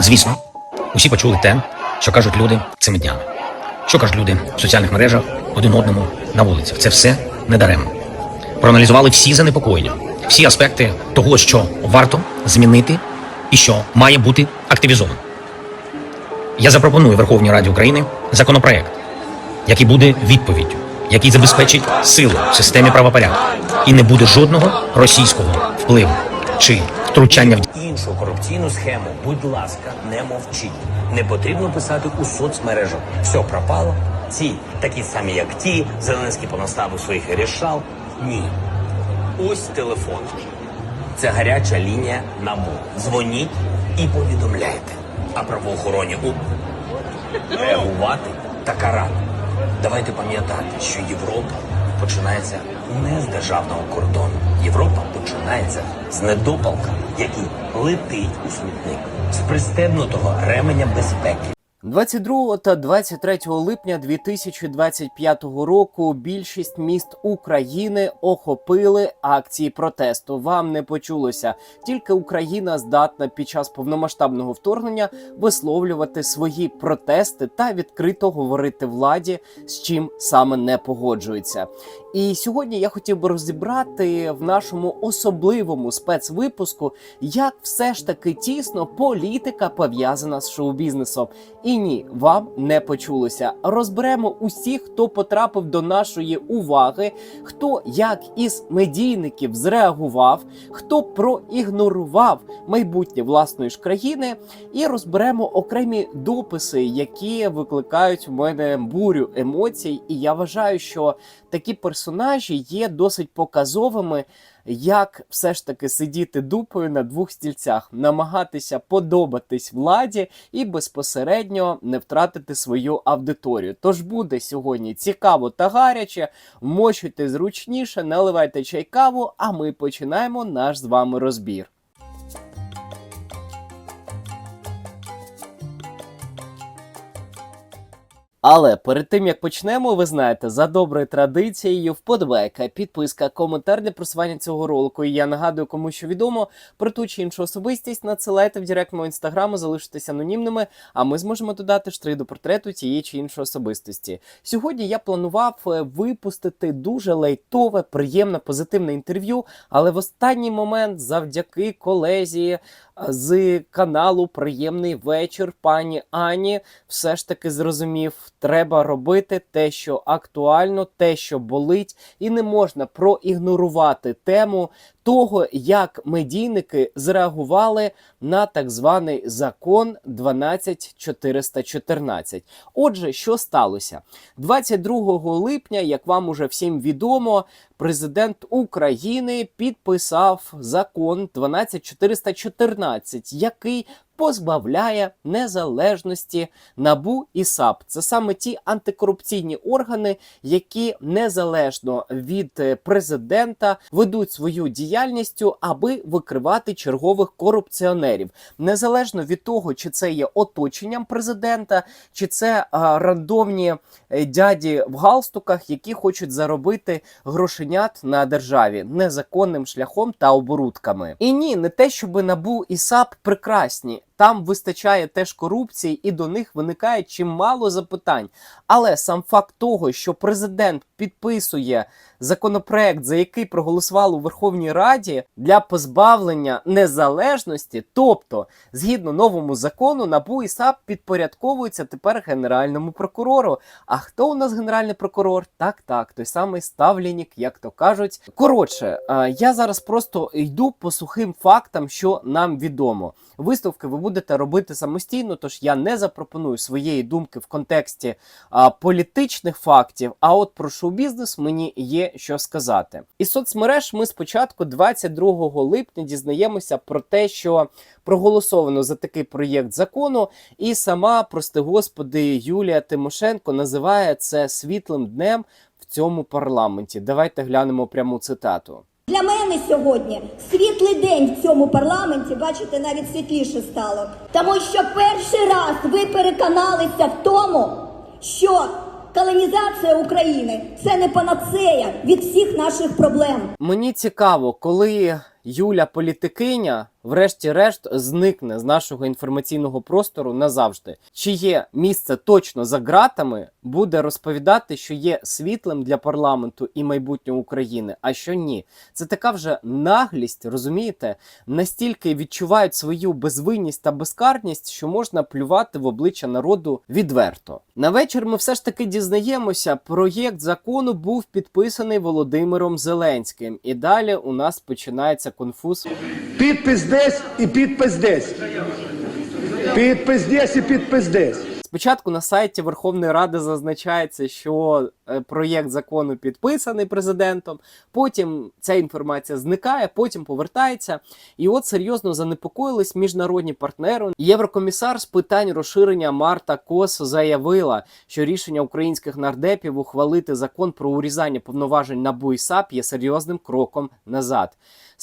Звісно, усі почули те, що кажуть люди цими днями. Що кажуть люди в соціальних мережах один одному на вулицях. Це все недаремно. Проаналізували всі занепокоєння, всі аспекти того, що варто змінити і що має бути активізовано. Я запропоную Верховній Раді України законопроект, який буде відповіддю, який забезпечить силу в системі правопорядку і не буде жодного російського впливу чи втручання в іншу корупційну схему, будь ласка, не мовчіть. Не потрібно писати у соцмережах. Все пропало. Ці такі самі, як ті. Зеленський понаставив своїх рішал. Ні. Ось телефон. Це гаряча лінія НАБУ. Дзвоніть і повідомляйте. А правоохоронні у реагувати та карати. Давайте пам'ятати, що Європа починається не з державного кордону. Європа починається з недопалка, який летить у смітник, з пристебнутого ременя безпеки. 22 та 23 липня 2025 року більшість міст України охопили акції протесту. Вам не почулося. Тільки Україна здатна під час повномасштабного вторгнення висловлювати свої протести та відкрито говорити владі, з чим саме не погоджується. І сьогодні я хотів би розібрати в нашому особливому спецвипуску, як все ж таки тісно політика пов'язана з шоу-бізнесом. І ні, вам не почулося. Розберемо усіх, хто потрапив до нашої уваги, хто як із медійників зреагував, хто проігнорував майбутнє власної ж країни, і розберемо окремі дописи, які викликають в мене бурю емоцій. І я вважаю, що такі персонажі є досить показовими, як все ж таки сидіти дупою на двох стільцях, намагатися подобатись владі і безпосередньо не втратити свою аудиторію. Тож буде сьогодні цікаво та гаряче. мочуйте зручніше, наливайте чай каву, а ми починаємо наш з вами розбір. Але перед тим як почнемо, ви знаєте, за доброю традицією, вподобайка, підписка, коментар для просування цього ролику. І я нагадую, кому що відомо про ту чи іншу особистість, надсилайте в директ мого інстаграму, залишитися анонімними, а ми зможемо додати штрих до портрету тієї чи іншої особистості. Сьогодні я планував е, випустити дуже лайтове, приємне, позитивне інтерв'ю, але в останній момент, завдяки колезі з каналу Приємний вечір пані Ані, все ж таки зрозумів, треба робити те, що актуально, те, що болить, і не можна проігнорувати тему того, як медійники зреагували на так званий закон 12414. Отже, що сталося? 22 липня, як вам уже всім відомо, президент України підписав закон 12414, який позбавляє незалежності набу і САП. Це саме ті антикорупційні органи, які незалежно від е, президента ведуть свою діяльністю, аби викривати чергових корупціонерів, незалежно від того, чи це є оточенням президента, чи це а, рандомні е, дяді в галстуках, які хочуть заробити грошенят на державі незаконним шляхом та оборудками. І ні, не те, щоб набу і САП прекрасні. Там вистачає теж корупції, і до них виникає чимало запитань. Але сам факт того, що президент підписує законопроект, за який проголосували у Верховній Раді для позбавлення незалежності, тобто, згідно новому закону, НАБУ і САП підпорядковуються тепер генеральному прокурору. А хто у нас генеральний прокурор? Так, так, той самий ставленік, як то кажуть. Коротше, е, я зараз просто йду по сухим фактам, що нам відомо. Висновки ви будете робити самостійно, тож я не запропоную своєї думки в контексті а, політичних фактів. А от про шоу-бізнес мені є що сказати. Із соцмереж ми спочатку, 22 липня, дізнаємося про те, що проголосовано за такий проєкт закону, і сама, прости господи, Юлія Тимошенко називає це світлим днем в цьому парламенті. Давайте глянемо пряму цитату. Для мене сьогодні світлий день в цьому парламенті, бачите, навіть світліше стало. Тому що перший раз ви переконалися в тому, що колонізація України це не панацея від всіх наших проблем. Мені цікаво, коли Юля політикиня врешті-решт, зникне з нашого інформаційного простору назавжди. Чи є місце точно за ґратами, буде розповідати, що є світлим для парламенту і майбутнього України, а що ні. Це така вже наглість, розумієте? Настільки відчувають свою безвинність та безкарність, що можна плювати в обличчя народу відверто. На вечір ми все ж таки дізнаємося, проєкт закону був підписаний Володимиром Зеленським. І далі у нас починається конфуз. Підпис десь і підпис десь. Підпис десь і підпис десь. Спочатку на сайті Верховної Ради зазначається, що е, проєкт закону підписаний президентом. Потім ця інформація зникає, потім повертається. І от серйозно занепокоїлись міжнародні партнери. Єврокомісар з питань розширення Марта Кос заявила, що рішення українських нардепів ухвалити закон про урізання повноважень НАБУ і САП є серйозним кроком назад.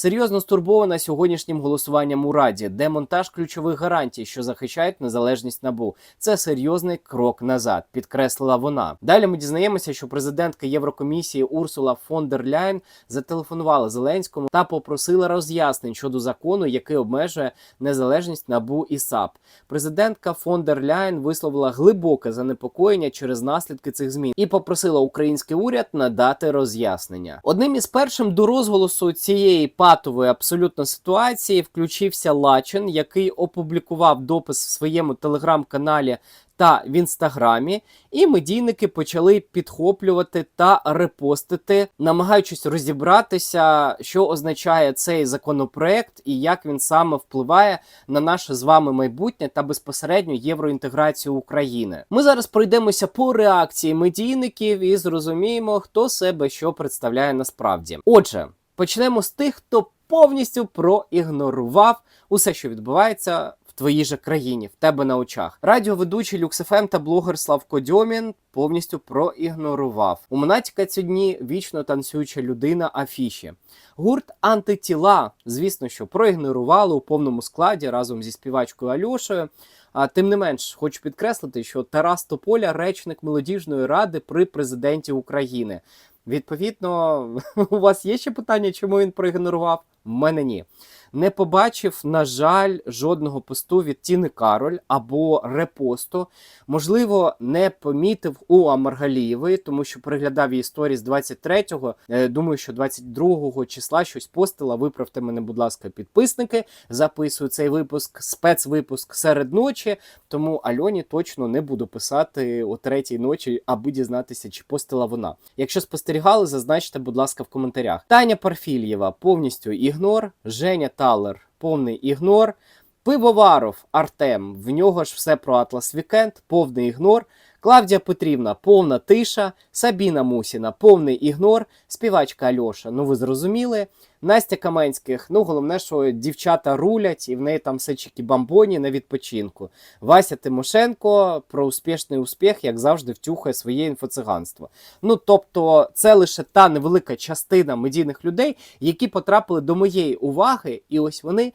Серйозно стурбована сьогоднішнім голосуванням у Раді, демонтаж ключових гарантій, що захищають незалежність набу. Це серйозний крок назад, підкреслила вона. Далі ми дізнаємося, що президентка Єврокомісії Урсула фон дер Ляйн зателефонувала Зеленському та попросила роз'яснень щодо закону, який обмежує незалежність набу і САП. Президентка фон дер Ляйн висловила глибоке занепокоєння через наслідки цих змін і попросила український уряд надати роз'яснення. Одним із першим до розголосу цієї патової абсолютно ситуації включився Лачин, який опублікував допис в своєму телеграм-каналі та в інстаграмі, і медійники почали підхоплювати та репостити, намагаючись розібратися, що означає цей законопроект і як він саме впливає на наше з вами майбутнє та безпосередньо євроінтеграцію України. Ми зараз пройдемося по реакції медійників і зрозуміємо, хто себе що представляє насправді. Отже, почнемо з тих, хто повністю проігнорував усе, що відбувається в твоїй же країні, в тебе на очах. Радіоведучий Люксефем та блогер Славко Дьомін повністю проігнорував. У Монатіка ці дні вічно танцююча людина афіші. Гурт антитіла, звісно, що проігнорували у повному складі разом зі співачкою Альошею. А тим не менш, хочу підкреслити, що Тарас Тополя речник молодіжної ради при президенті України. Відповідно, у вас є ще питання, чому він проігнорував? В мене ні. Не побачив, на жаль, жодного посту від Тіни Кароль або репосту. Можливо, не помітив у Амаргалієвої, тому що переглядав її сторіс 23-го. Е, Думаю, що 22-го числа щось постила. Виправте мене, будь ласка, підписники. Записую цей випуск, спецвипуск серед ночі. Тому Альоні точно не буду писати о третій ночі, аби дізнатися, чи постила вона. Якщо спостерігали, зазначте, будь ласка, в коментарях. Таня Парфільєва повністю ігнор. Женя Талер повний ігнор. Пивоваров Артем, в нього ж все про Атлас Вікенд, повний ігнор. Клавдія Петрівна, повна тиша. Сабіна Мусіна, повний ігнор. Співачка Альоша, ну ви зрозуміли. Настя Каменських, ну головне, що дівчата рулять, і в неї там все чікі-бамбоні на відпочинку. Вася Тимошенко про успішний успіх, як завжди, втюхає своє інфоциганство. Ну тобто, це лише та невелика частина медійних людей, які потрапили до моєї уваги, і ось вони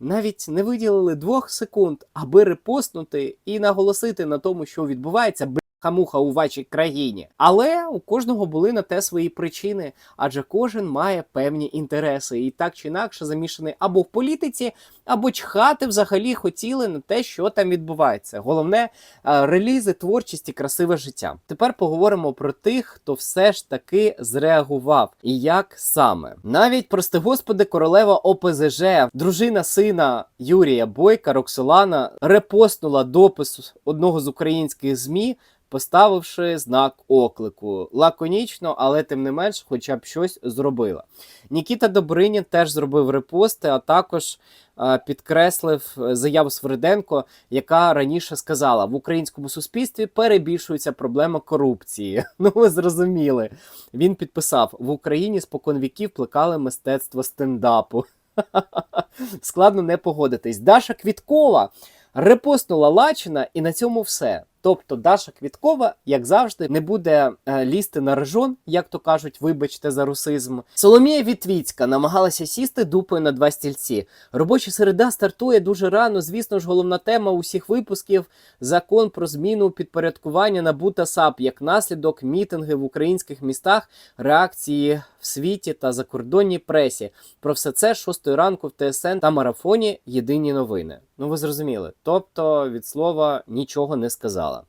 навіть не виділили двох секунд, аби репостнути і наголосити на тому, що відбувається. Хамуха у вашій країні, але у кожного були на те свої причини, адже кожен має певні інтереси, і так чи інакше замішаний або в політиці, або чхати взагалі хотіли на те, що там відбувається. Головне е, релізи, творчість і красиве життя. Тепер поговоримо про тих, хто все ж таки зреагував, і як саме навіть прости господи, королева ОПЗЖ, дружина сина Юрія Бойка, Роксолана, репостнула допис одного з українських змі поставивши знак оклику. Лаконічно, але тим не менш, хоча б щось зробила. Нікіта Добринін теж зробив репости, а також е, підкреслив заяву Свириденко, яка раніше сказала: в українському суспільстві перебільшується проблема корупції. Ну, ви зрозуміли. Він підписав: в Україні споконвіків плекали мистецтво стендапу. Складно не погодитись. Даша Квіткова репостнула Лачина, і на цьому все. Тобто Даша Квіткова, як завжди, не буде е, лізти на рожон, як то кажуть, вибачте за русизм. Соломія Вітвіцька намагалася сісти дупою на два стільці. Робоча середа стартує дуже рано. Звісно ж, головна тема усіх випусків закон про зміну підпорядкування НАБУ та САП як наслідок мітинги в українських містах, реакції в світі та закордонній пресі. Про все це з 6 ранку в ТСН та марафоні Єдині новини. Ну ви зрозуміли. Тобто від слова нічого не сказала.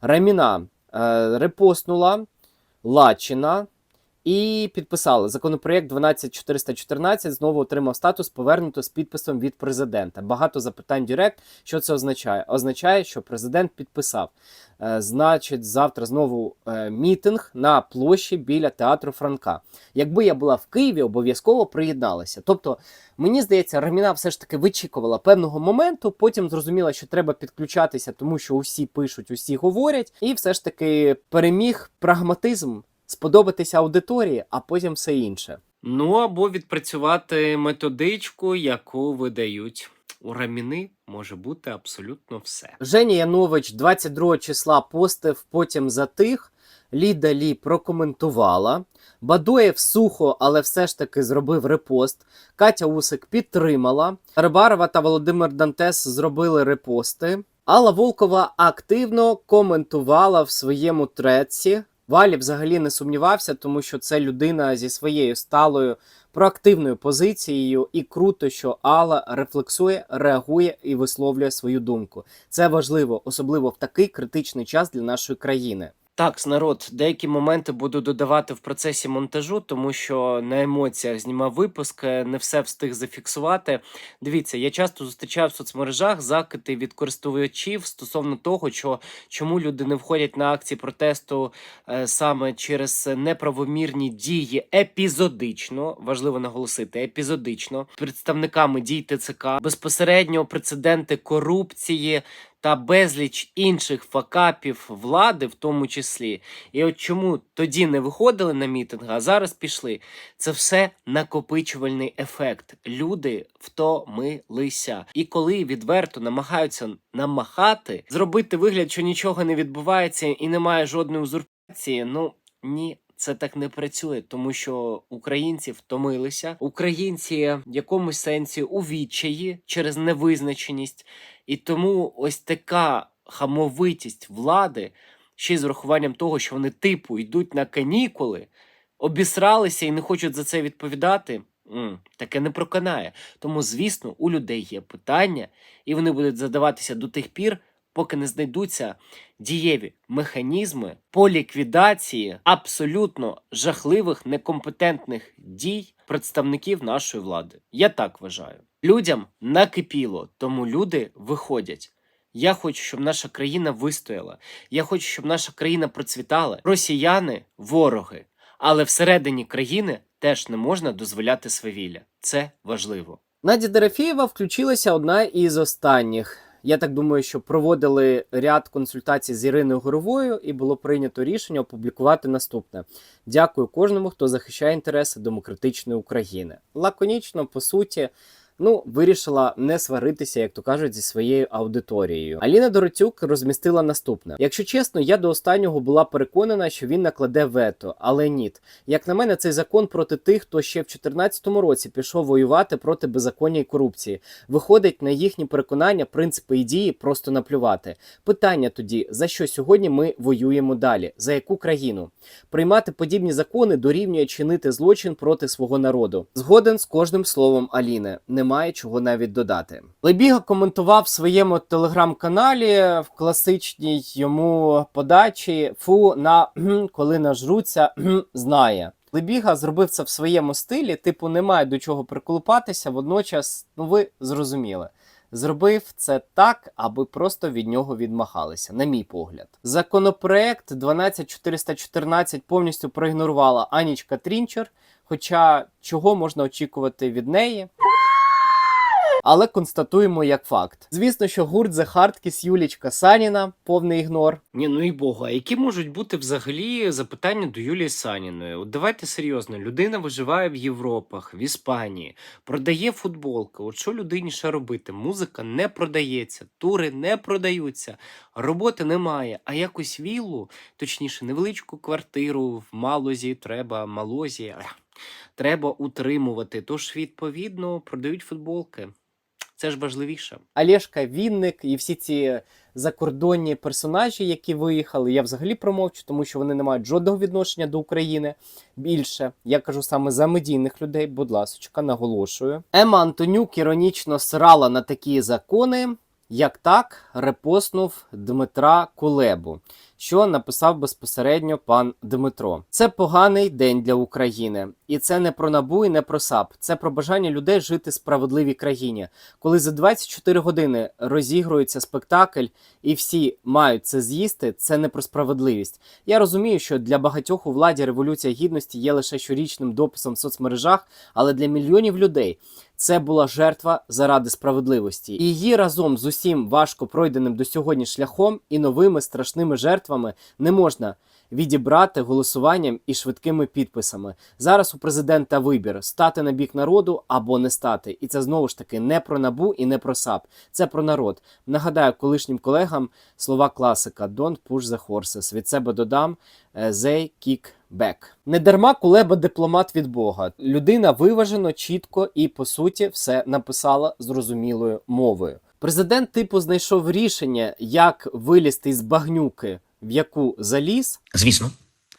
Раміна е, репостнула Лачина і підписали законопроєкт 12414 знову отримав статус повернуто з підписом від президента. Багато запитань Директ. Що це означає? Означає, що президент підписав. Е, значить, завтра знову е, мітинг на площі біля театру Франка. Якби я була в Києві, обов'язково приєдналася. Тобто, мені здається, Раміна все ж таки вичікувала певного моменту, потім зрозуміла, що треба підключатися, тому що усі пишуть, усі говорять, і все ж таки переміг прагматизм сподобатися аудиторії, а потім все інше. Ну або відпрацювати методичку, яку видають. У Раміни може бути абсолютно все. Женя Янович 22 числа постив, потім затих. Ліда Лі прокоментувала. Бадоєв сухо, але все ж таки зробив репост. Катя Усик підтримала. Рибарова та Володимир Дантес зробили репости. Алла Волкова активно коментувала в своєму треці. Валі взагалі не сумнівався, тому що це людина зі своєю сталою проактивною позицією, і круто, що Алла рефлексує, реагує і висловлює свою думку. Це важливо, особливо в такий критичний час для нашої країни. Так, народ, деякі моменти буду додавати в процесі монтажу, тому що на емоціях знімав випуск, не все встиг зафіксувати. Дивіться, я часто зустрічаю в соцмережах закити від користувачів стосовно того, що чому люди не входять на акції протесту е, саме через неправомірні дії епізодично, важливо наголосити, епізодично представниками дій ТЦК, безпосередньо прецеденти корупції та безліч інших факапів влади, в тому числі. І от чому тоді не виходили на мітинги, а зараз пішли. Це все накопичувальний ефект. Люди втомилися. І коли відверто намагаються намахати, зробити вигляд, що нічого не відбувається і немає жодної узурпації, ну ні. Це так не працює, тому що українці втомилися. Українці в якомусь сенсі у відчаї через невизначеність, і тому ось така хамовитість влади, ще з урахуванням того, що вони типу йдуть на канікули, обісралися і не хочуть за це відповідати. Таке не проканає. Тому, звісно, у людей є питання, і вони будуть задаватися до тих пір, поки не знайдуться дієві механізми по ліквідації абсолютно жахливих некомпетентних дій представників нашої влади. Я так вважаю. Людям накипіло, тому люди виходять. Я хочу, щоб наша країна вистояла. Я хочу, щоб наша країна процвітала. Росіяни вороги, але всередині країни теж не можна дозволяти свавілля. Це важливо. Наді Дорофєєва включилася одна із останніх. Я так думаю, що проводили ряд консультацій з Іриною Горовою, і було прийнято рішення опублікувати наступне. Дякую кожному, хто захищає інтереси демократичної України. Лаконічно, по суті. Ну, вирішила не сваритися, як то кажуть, зі своєю аудиторією. Аліна Доротюк розмістила наступне: якщо чесно, я до останнього була переконана, що він накладе вето, але ні. Як на мене, цей закон проти тих, хто ще в 2014 році пішов воювати проти беззаконня і корупції. Виходить на їхні переконання, принципи і дії просто наплювати. Питання тоді: за що сьогодні ми воюємо далі? За яку країну? Приймати подібні закони дорівнює чинити злочин проти свого народу. Згоден з кожним словом Аліни. Немає чого навіть додати. Лебіга коментував в своєму телеграм-каналі в класичній йому подачі фу на коли нажруться «кхм, знає. Лебіга зробив це в своєму стилі, типу, немає до чого приколупатися. Водночас, ну ви зрозуміли. Зробив це так, аби просто від нього відмахалися, на мій погляд. Законопроект 12414 повністю проігнорувала Анічка Трінчер. Хоча чого можна очікувати від неї? Але констатуємо як факт. Звісно, що гурт The Hardkiss Юлічка Саніна повний ігнор. Ні, ну і бога, які можуть бути взагалі запитання до Юлії Саніної? От давайте серйозно, людина виживає в Європах, в Іспанії, продає футболки. От що людині ще робити? Музика не продається, тури не продаються, роботи немає. А якось віллу, точніше, невеличку квартиру в Малозі треба, Малозі. Треба утримувати. Тож, відповідно, продають футболки. Це ж важливіше. Олешка Вінник і всі ці закордонні персонажі, які виїхали, я взагалі промовчу, тому що вони не мають жодного відношення до України. Більше я кажу саме за медійних людей. Будь ласочка, наголошую. Ема Антонюк іронічно срала на такі закони. Як так репостнув Дмитра Кулебу, що написав безпосередньо пан Дмитро. Це поганий день для України, і це не про набу і не про САП. Це про бажання людей жити в справедливій країні. Коли за 24 години розігрується спектакль, і всі мають це з'їсти, це не про справедливість. Я розумію, що для багатьох у владі революція гідності є лише щорічним дописом в соцмережах, але для мільйонів людей це була жертва заради справедливості. І її разом з усім важко пройденим до сьогодні шляхом і новими страшними жертвами не можна відібрати голосуванням і швидкими підписами. Зараз у президента вибір стати на бік народу або не стати. І це знову ж таки не про набу і не про САП. Це про народ. Нагадаю колишнім колегам слова класика Don't push the horses. Від себе додам е, they kick back. Не дарма Кулеба дипломат від Бога. Людина виважено, чітко і по суті все написала зрозумілою мовою. Президент типу знайшов рішення, як вилізти з багнюки, в яку заліз, Звісно,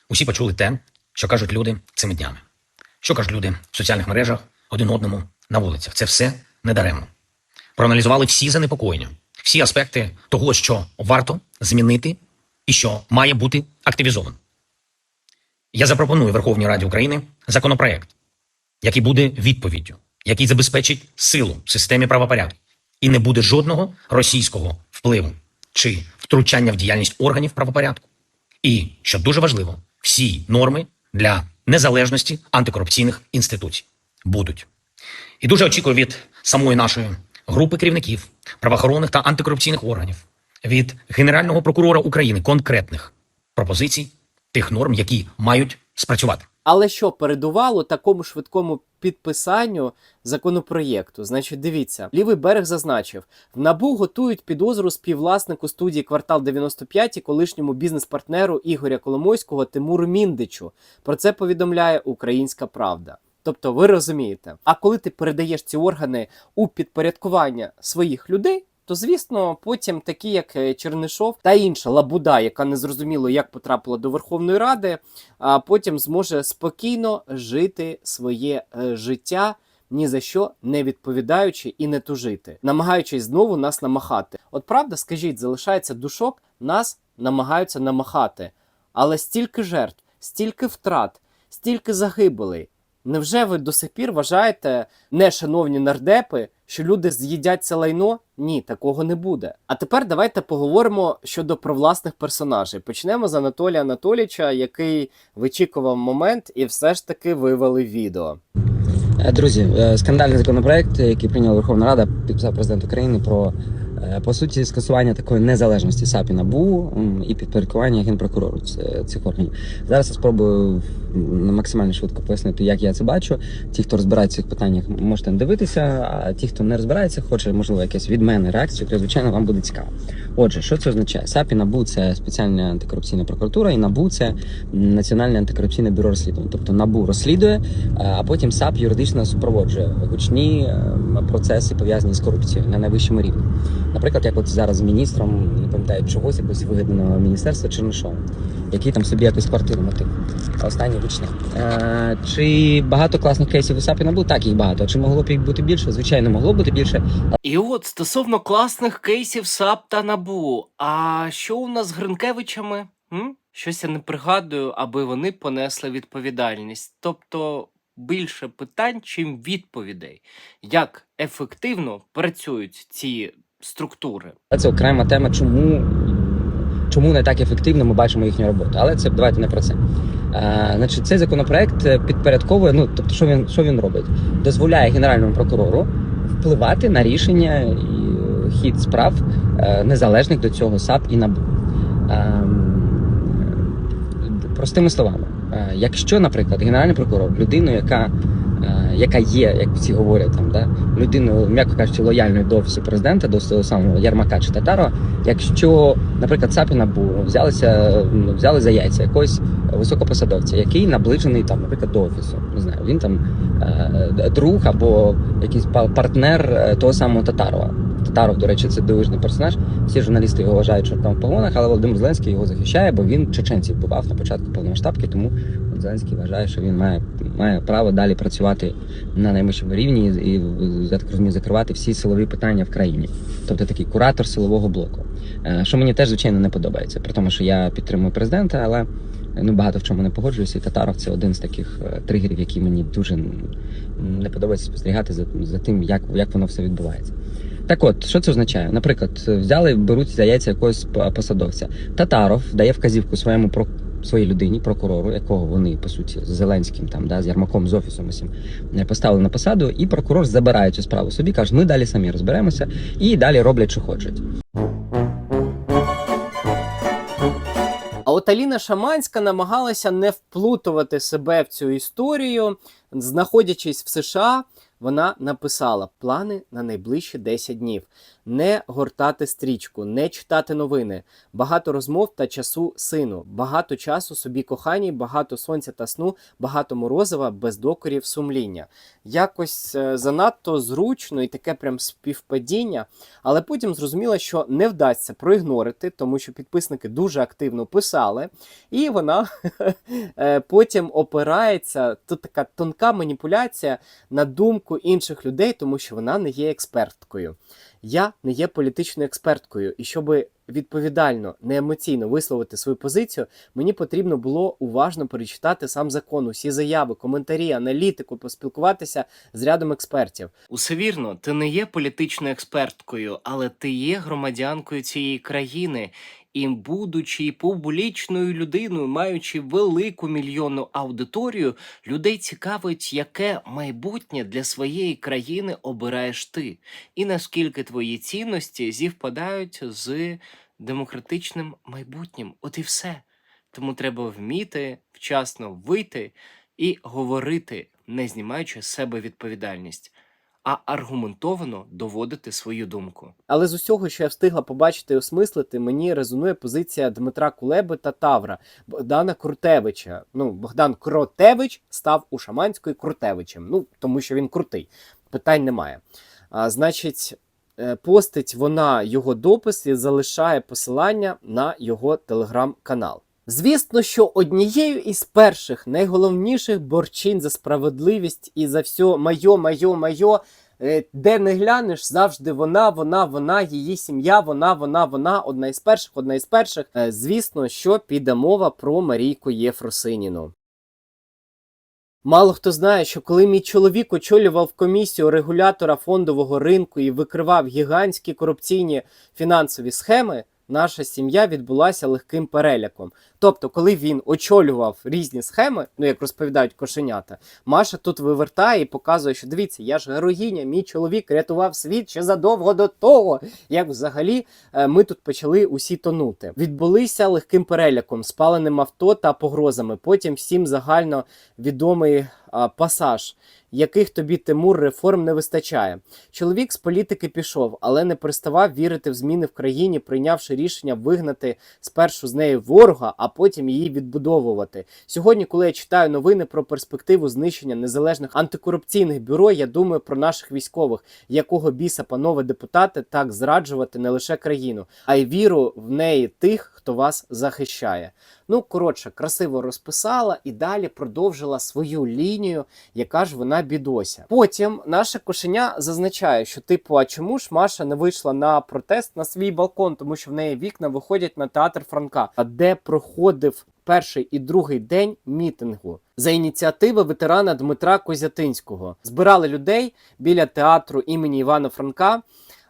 усі почули те, що кажуть люди цими днями. Що кажуть люди в соціальних мережах один одному на вулицях. Це все недаремно. Проаналізували всі занепокоєння, всі аспекти того, що варто змінити і що має бути активізовано. Я запропоную Верховній Раді України законопроект, який буде відповіддю, який забезпечить силу в системі правопорядку, і не буде жодного російського впливу чи втручання в діяльність органів правопорядку. І, що дуже важливо, всі норми для незалежності антикорупційних інституцій будуть. І дуже очікую від самої нашої групи керівників правоохоронних та антикорупційних органів, від Генерального прокурора України конкретних пропозицій тих норм, які мають спрацювати. Але що передувало такому швидкому підписанню законопроєкту? Значить, дивіться, лівий берег зазначив: в набу готують підозру співвласнику студії квартал 95 і колишньому бізнес-партнеру Ігоря Коломойського Тимуру Міндичу. Про це повідомляє Українська Правда. Тобто, ви розумієте, а коли ти передаєш ці органи у підпорядкування своїх людей. То звісно, потім такі, як е, Чернишов та інша лабуда, яка не зрозуміло, як потрапила до Верховної Ради, а потім зможе спокійно жити своє е, життя, ні за що не відповідаючи і не тужити, намагаючись знову нас намахати. От правда, скажіть, залишається душок, нас намагаються намахати, але стільки жертв, стільки втрат, стільки загибелей. Невже ви до сих пір вважаєте, не шановні нардепи, що люди з'їдять це лайно? Ні, такого не буде. А тепер давайте поговоримо щодо провласних персонажей. Почнемо з Анатолія Анатолійовича, який вичікував момент і все ж таки вивели відео. Е, Друзі, е, скандальний законопроект, який прийняла Верховна Рада, підписав президент України про е, по суті скасування такої незалежності САП і НАБУ і підпорядкування генпрокурору цих органів. Зараз я спробую максимально швидко пояснити, як я це бачу. Ті, хто розбирається в цих питаннях, можете дивитися. А ті, хто не розбирається, хоче можливо якесь від мене реакцію, то звичайно вам буде цікаво. Отже, що це означає? САП і НАБУ це спеціальна антикорупційна прокуратура, і НАБУ це Національне антикорупційне бюро розслідувань. Тобто НАБУ розслідує, а потім САП юридично супроводжує гучні е, процеси пов'язані з корупцією на найвищому рівні. Наприклад, як от зараз з міністром, не пам'ятаю чогось, якось вигідного міністерства Чернишова, який там собі якусь квартиру мотив. Останнє гучне. Е, чи багато класних кейсів у САП і НАБУ? Так, їх багато. Чи могло б їх бути більше? Звичайно, могло бути більше, І от стосовно класних кейсів САП та НАБУ. А що у нас з Гринкевичами? М? Щось я не пригадую, аби вони понесли відповідальність. Тобто більше питань, чим відповідей. Як ефективно працюють ці структури? Це окрема тема, чому, чому не так ефективно ми бачимо їхню роботу. Але це давайте не про це. Е, значить, цей законопроект е, підпорядковує. Ну тобто, що він що він робить? Дозволяє генеральному прокурору впливати на рішення і е, хід справ е, незалежних до цього САП і НАБУ. Ем, Простими словами, якщо, наприклад, генеральний прокурор, людину, яка, яка є, як всі говорять, там, да, людиною, м'яко кажучи, лояльною до офісу президента, до того самого Ярмака чи Татарова, якщо, наприклад, САП і НАБУ взялися, взяли за яйця якогось високопосадовця, який наближений там, наприклад, до офісу, не знаю, він там е, друг або якийсь па- партнер е, того самого Татарова. Татаров, до речі, це дивижний персонаж. Всі журналісти його вважають, там в погонах, але Володимир Зеленський його захищає, бо він чеченців вбивав на початку повномасштабки, тому Зеленський вважає, що він має, має право далі працювати на найвищому рівні і, і, я так розумію, закривати всі силові питання в країні. Тобто такий куратор силового блоку. Е, Що мені теж, звичайно, не подобається, при тому, що я підтримую президента, але ну, багато в чому не погоджуюся. І Татаров це один з таких е, тригерів, які мені дуже не подобається спостерігати за, за тим, як, як воно все відбувається. Так от, що це означає? Наприклад, взяли, беруть за яйця якогось посадовця. Татаров дає вказівку своєму своїй людині, прокурору, якого вони по суті з Зеленським, там да з Ярмаком, з офісом усім е, поставили на посаду, і прокурор забирає цю справу собі, каже, ми далі самі розберемося, і далі роблять, що хочуть. А от Аліна Шаманська намагалася не вплутувати себе в цю історію. Знаходячись в США, вона написала плани на найближчі 10 днів: не гортати стрічку, не читати новини, багато розмов та часу сину, багато часу собі коханій, багато сонця та сну, багато морозива, без докорів сумління. Якось е, занадто зручно і таке прям співпадіння. Але потім зрозуміла, що не вдасться проігнорити, тому що підписники дуже активно писали, і вона е, потім опирається. Тут така тонка маніпуляція на думку інших людей, тому що вона не є експерткою. Я не є політичною експерткою, і щоб відповідально, не емоційно висловити свою позицію, мені потрібно було уважно перечитати сам закон, усі заяви, коментарі, аналітику, поспілкуватися з рядом експертів. Усе вірно, ти не є політичною експерткою, але ти є громадянкою цієї країни. І, будучи публічною людиною, маючи велику мільйонну аудиторію, людей цікавить, яке майбутнє для своєї країни обираєш ти, і наскільки твої цінності зівпадають з демократичним майбутнім. От і все. Тому треба вміти вчасно вийти і говорити, не знімаючи з себе відповідальність, а аргументовано доводити свою думку. Але з усього, що я встигла побачити і осмислити, мені резонує позиція Дмитра Кулеби та Тавра Богдана Крутевича. Ну, Богдан Кротевич став у Шаманської Крутевичем. Ну, тому що він крутий. Питань немає. А, значить, е, постить вона його допис і залишає посилання на його телеграм-канал. Звісно, що однією із перших найголовніших борчин за справедливість і за все майо, майо, майо, е, де не глянеш, завжди вона, вона, вона, її сім'я, вона, вона, вона, одна із перших, одна із перших. Е, Звісно, що піде мова про Марійку Єфросиніну. Мало хто знає, що коли мій чоловік очолював комісію регулятора фондового ринку і викривав гігантські корупційні фінансові схеми, наша сім'я відбулася легким переляком. Тобто, коли він очолював різні схеми, ну як розповідають кошенята, Маша тут вивертає і показує, що дивіться, я ж героїня, мій чоловік рятував світ ще задовго до того, як взагалі е, ми тут почали усі тонути. Відбулися легким переляком, спаленим авто та погрозами. Потім всім загально відомий пасаж, яких тобі Тимур реформ не вистачає. Чоловік з політики пішов, але не переставав вірити в зміни в країні, прийнявши рішення вигнати спершу з неї ворога, а потім її відбудовувати. Сьогодні, коли я читаю новини про перспективу знищення незалежних антикорупційних бюро, я думаю про наших військових, якого біса, панове депутати, так зраджувати не лише країну, а й віру в неї тих, хто вас захищає. Ну, коротше, красиво розписала і далі продовжила свою лінію, яка ж вона бідося. Потім наше кошеня зазначає, що типу, а чому ж Маша не вийшла на протест на свій балкон, тому що в неї вікна виходять на театр Франка, а де проходив перший і другий день мітингу за ініціативи ветерана Дмитра Козятинського. Збирали людей біля театру імені Івана Франка.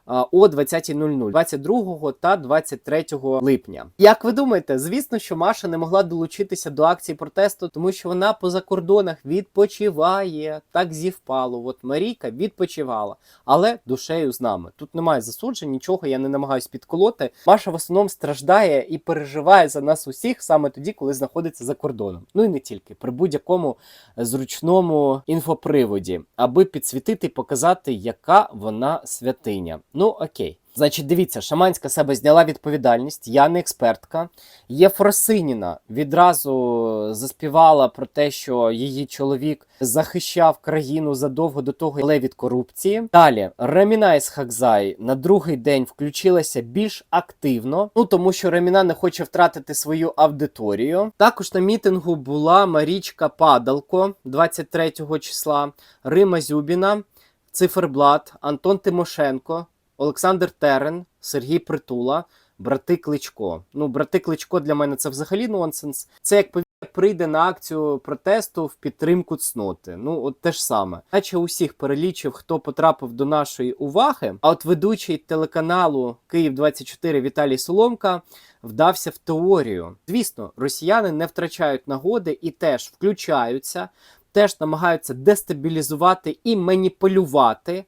О 20.00 22 та 23 липня. Як ви думаєте, звісно, що Маша не могла долучитися до акції протесту, тому що вона по закордонах відпочиває. Так зівпало. От Марійка відпочивала, але душею з нами. Тут немає засуджень, нічого я не намагаюсь підколоти. Маша в основному страждає і переживає за нас усіх саме тоді, коли знаходиться за кордоном. Ну і не тільки при будь-якому зручному інфоприводі, аби підсвітити і показати, яка вона святиня. Ну окей. Значить, дивіться, Шаманська себе зняла відповідальність, я не експертка. Єфросиніна відразу заспівала про те, що її чоловік захищав країну задовго до того, але від корупції. Далі Реміна із Хакзай на другий день включилася більш активно, ну тому що Реміна не хоче втратити свою аудиторію. Також на мітингу була Марічка Падалко 23 числа, Рима Зюбіна, Циферблат, Антон Тимошенко. Олександр Терен, Сергій Притула, брати Кличко. Ну, брати Кличко для мене це взагалі нонсенс. Це як прийде на акцію протесту в підтримку цноти. Ну, от те ж саме. Наче усіх перелічив, хто потрапив до нашої уваги. А от ведучий телеканалу Київ 24 Віталій Соломка вдався в теорію. Звісно, росіяни не втрачають нагоди і теж включаються, теж намагаються дестабілізувати і маніпулювати.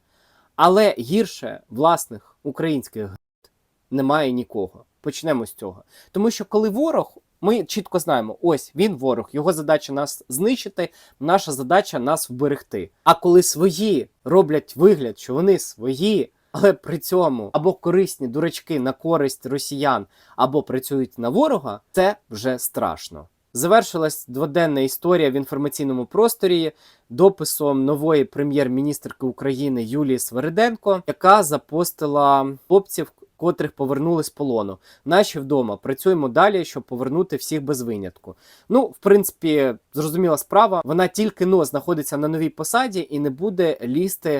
Але гірше власних українських град немає нікого. Почнемо з цього. Тому що коли ворог, ми чітко знаємо, ось він ворог, його задача нас знищити, наша задача нас вберегти. А коли свої роблять вигляд, що вони свої, але при цьому або корисні дурачки на користь росіян, або працюють на ворога, це вже страшно. Завершилась дводенна історія в інформаційному просторі дописом нової прем'єр-міністрки України Юлії Свериденко, яка запостила хлопців, котрих повернули з полону. Наші вдома працюємо далі, щоб повернути всіх без винятку. Ну, в принципі, зрозуміла справа. Вона тільки но знаходиться на новій посаді і не буде лізти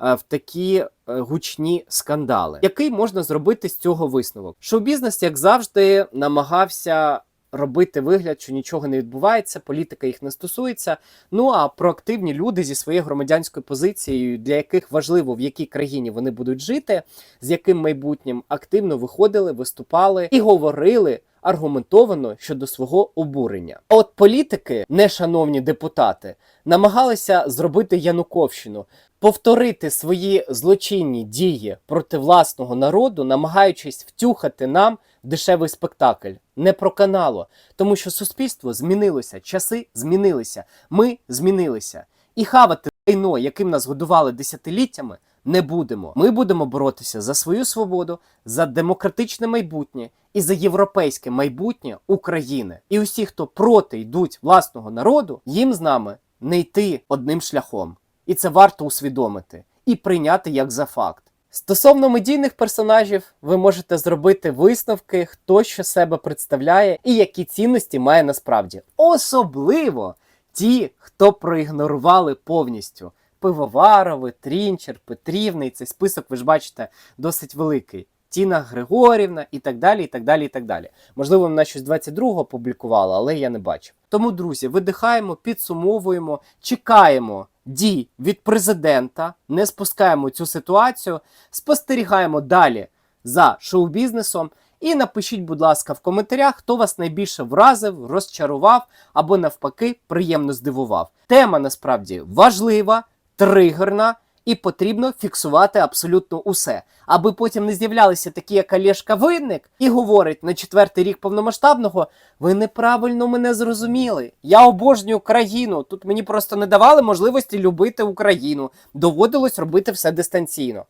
е, в такі е, гучні скандали. Який можна зробити з цього висновок? Шоу-бізнес, як завжди, намагався робити вигляд, що нічого не відбувається, політика їх не стосується. Ну а проактивні люди зі своєю громадянською позицією, для яких важливо в якій країні вони будуть жити, з яким майбутнім активно виходили, виступали і говорили. Аргументовано щодо свого обурення. От політики, нешановні депутати, намагалися зробити Януковщину, повторити свої злочинні дії проти власного народу, намагаючись втюхати нам дешевий спектакль. Не проканало, тому що суспільство змінилося, часи змінилися, ми змінилися. І хавати лайно, яким нас годували десятиліттями, не будемо. Ми будемо боротися за свою свободу, за демократичне майбутнє і за європейське майбутнє України. І усі, хто проти йдуть власного народу, їм з нами не йти одним шляхом. І це варто усвідомити і прийняти як за факт. Стосовно медійних персонажів, ви можете зробити висновки, хто що себе представляє і які цінності має насправді. Особливо ті, хто проігнорували повністю. Пивоварови, Трінчер, Петрівний, цей список, ви ж бачите, досить великий. Тіна Григорівна і так далі. і так далі, і так далі. Можливо, вона щось 22-го публікувала, але я не бачив. Тому, друзі, видихаємо, підсумовуємо, чекаємо дій від президента, не спускаємо цю ситуацію, спостерігаємо далі за шоу-бізнесом. І напишіть, будь ласка, в коментарях, хто вас найбільше вразив, розчарував або навпаки приємно здивував. Тема насправді важлива, тригерна. І потрібно фіксувати абсолютно усе, аби потім не з'являлися такі, як Олешка Винник, і говорить на четвертий рік повномасштабного: ви неправильно мене зрозуміли. Я обожнюю країну. Тут мені просто не давали можливості любити Україну. Доводилось робити все дистанційно.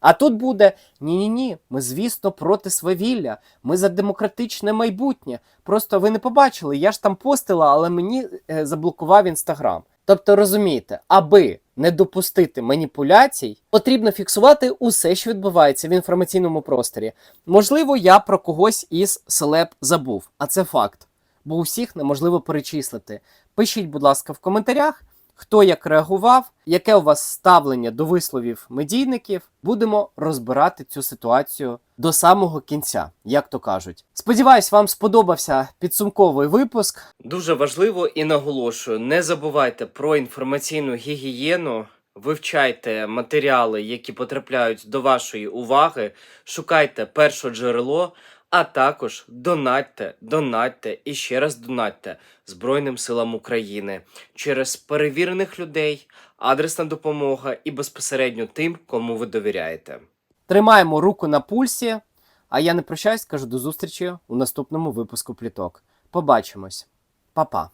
А тут буде ні-ні ні, ми, звісно, проти свавілля, ми за демократичне майбутнє. Просто ви не побачили, я ж там постила, але мені е, заблокував інстаграм. Тобто розумієте, аби не допустити маніпуляцій, потрібно фіксувати усе, що відбувається в інформаційному просторі. Можливо, я про когось із селеб забув, а це факт, бо усіх неможливо перечислити. Пишіть, будь ласка, в коментарях. Хто як реагував, яке у вас ставлення до висловів медійників? Будемо розбирати цю ситуацію до самого кінця, як то кажуть. Сподіваюсь, вам сподобався підсумковий випуск. Дуже важливо і наголошую: не забувайте про інформаційну гігієну. Вивчайте матеріали, які потрапляють до вашої уваги, шукайте перше джерело, а також донатьте, донатьте і ще раз донатьте Збройним силам України через перевірених людей, адресна допомога і безпосередньо тим, кому ви довіряєте. Тримаємо руку на пульсі. А я не прощаюсь, кажу до зустрічі у наступному випуску пліток. Побачимось. Па-па.